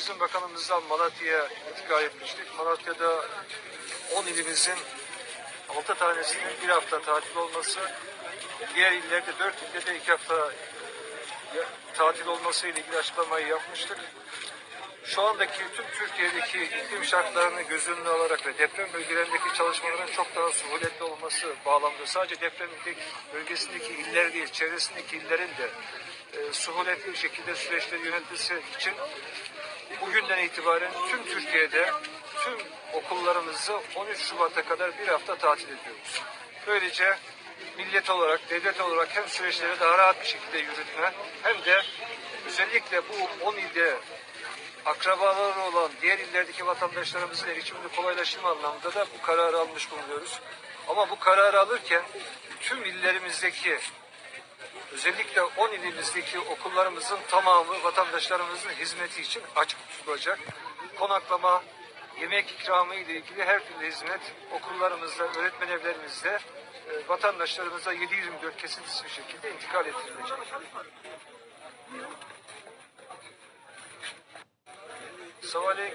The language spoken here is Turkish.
Turizm Bakanımızdan Malatya'ya intikal etmiştik. Malatya'da 10 ilimizin 6 tanesinin bir hafta tatil olması, diğer illerde 4 ilde de 2 hafta tatil olması ile ilgili açıklamayı yapmıştık. Şu andaki tüm Türkiye'deki iklim şartlarını göz önüne alarak ve deprem bölgelerindeki çalışmaların çok daha suhuletli olması bağlamında sadece depremdeki bölgesindeki iller değil, çevresindeki illerin de e, suhuletli bir şekilde süreçleri yönetmesi için bugünden itibaren tüm Türkiye'de tüm okullarımızı 13 Şubat'a kadar bir hafta tatil ediyoruz. Böylece millet olarak, devlet olarak hem süreçleri daha rahat bir şekilde yürütme hem de özellikle bu 10 ilde akrabaları olan diğer illerdeki vatandaşlarımızın erişimini kolaylaştırma anlamında da bu kararı almış bulunuyoruz. Ama bu kararı alırken tüm illerimizdeki özellikle 10 ilimizdeki okullarımızın tamamı vatandaşlarımızın hizmeti için açık tutulacak. Konaklama, yemek ikramı ile ilgili her türlü hizmet okullarımızda, öğretmen evlerimizde e, vatandaşlarımıza 7-24 kesintisiz bir şekilde intikal ettirilecek. Sabahleyin